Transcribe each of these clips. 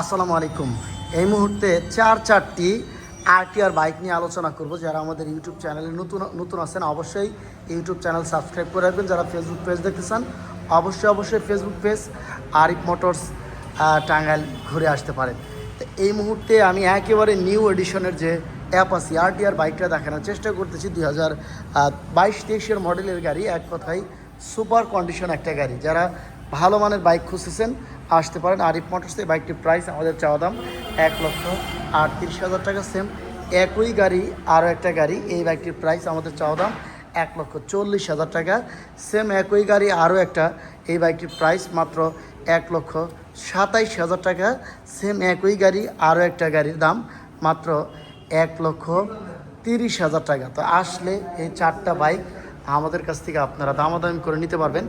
আসসালামু আলাইকুম। এই মুহূর্তে চার চারটি আরটিআর বাইক নিয়ে আলোচনা করব। যারা আমাদের ইউটিউব চ্যানেলে নতুন নতুন আছেন, অবশ্যই ইউটিউব চ্যানেল সাবস্ক্রাইব করে রাখবেন। যারা ফেসবুক পেজ দেখতে চান, অবশ্যই অবশ্যই Facebook page Arif Motors Tangail ঘুরে আসতে পারেন। তো এই মুহূর্তে আমি একেবারে নিউ এডিশনের যে অ্যাপ আছে আরটিআর বাইকটা দেখানোর চেষ্টা করতেছি। দুই হাজার বাইশ, তেইশের মডেলের গাড়ি, এক কথায় সুপার কন্ডিশন একটা গাড়ি। যারা ভালো মানের বাইক খুঁজতেছেন, আসতে পারেন। আরিফ মোটরস এই বাইকটির প্রাইস আমাদের চাওয়া দাম এক লক্ষ আটত্রিশ হাজার টাকা সেম একই গাড়ি, আরও একটা গাড়ি, এই বাইকটির প্রাইস আমাদের চাওয়া দাম এক লক্ষ চল্লিশ হাজার টাকা সেম একই গাড়ি, আরও একটা, এই বাইকটির প্রাইস মাত্র এক লক্ষ সাতাইশ হাজার টাকা সেম একই গাড়ি, আরও একটা গাড়ির দাম মাত্র এক লক্ষ তিরিশ হাজার টাকা। তো আসলে এই চারটা বাইক আমাদের কাছ থেকে আপনারা দামাদামি করে নিতে পারবেন।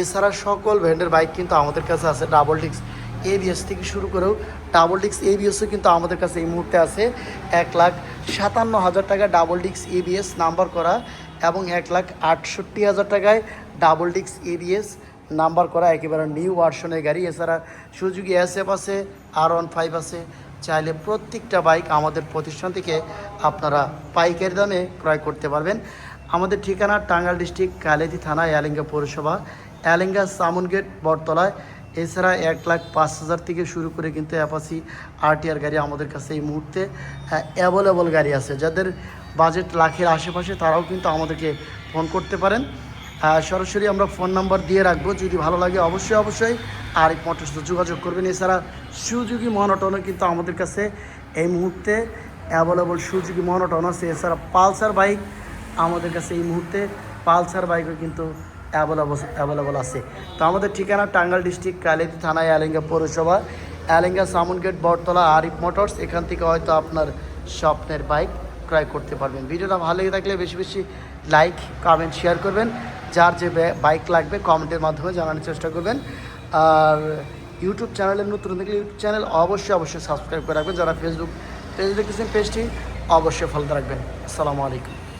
এছাড়া সকল ব্র্যান্ডের বাইক কিন্তু আমাদের কাছে আছে ডাবল ডিক্স এবিএস থেকে শুরু করেও ডাবল ডিক্স এবিএসও কিন্তু আমাদের কাছে এই মুহূর্তে আছে। এক লাখ সাতান্ন হাজার টাকা ডাবল ডিক্স এবিএস নাম্বার করা এবং এক লাখ আটষট্টি হাজার টাকায় ডাবল ডিক্স এবিএস নাম্বার করা একেবারে নিউ ভার্সনের গাড়ি। এছাড়া সুযোগী এসএফ আছে, আর ওয়ান ফাইভ আছে। চাইলে প্রত্যেকটা বাইক আমাদের প্রতিষ্ঠান থেকে আপনারা পাইকারি দামে ক্রয় করতে পারবেন। আমাদের ঠিকানা টাঙ্গাল ডিস্ট্রিক্ট কালেদি থানা, এলিঙ্গা পৌরসভা। এলিঙ্গা সামুন গেট, বটতলায়। এছাড়া এক লাখ পাঁচ হাজার থেকে শুরু করে কিন্তু অ্যাপাসি আরটিআর গাড়ি আমাদের কাছে এই মুহূর্তে অ্যাভেলেবল গাড়ি আছে। যাদের বাজেট লাখের আশেপাশে, তারাও কিন্তু আমাদেরকে ফোন করতে পারেন। সরাসরি আমরা ফোন নাম্বার দিয়ে রাখব। যদি ভালো লাগে, অবশ্যই অবশ্যই আরিফ মোটরস যোগাযোগ করবেন। এছাড়া সুযোগী মহানটনও কিন্তু আমাদের কাছে এই মুহূর্তে অ্যাভেলেবল সুযোগী মনোটন আছে। এছাড়া পালসার বাইক আমাদের কাছে এই মুহূর্তে পালসার বাইকও কিন্তু অ্যাভেলেবল অ্যাভেলেবল আছে। তো আমাদের ঠিকানা টাঙ্গাল ডিস্ট্রিক্ট কালিদি থানায় অ্যালেঙ্গা পৌরসভা। অ্যালেঙ্গা সামুনগেট বটতলা, আরিফ মোটরস। এখান থেকে হয়তো আপনার স্বপ্নের বাইক ক্রয় করতে পারবেন। ভিডিওটা ভালো লেগে থাকলে বেশি বেশি লাইক কমেন্ট শেয়ার করবেন। যার যে বাইক লাগবে কমেন্টের মাধ্যমে জানানোর চেষ্টা করবেন। আর ইউটিউব চ্যানেলের নতুন দেখলে ইউটিউব চ্যানেল অবশ্যই অবশ্যই সাবস্ক্রাইব করে রাখবেন। যারা ফেসবুক দেখতেছেন পেজটি অবশ্যই ফলো রাখবেন। আসসালামু আলাইকুম।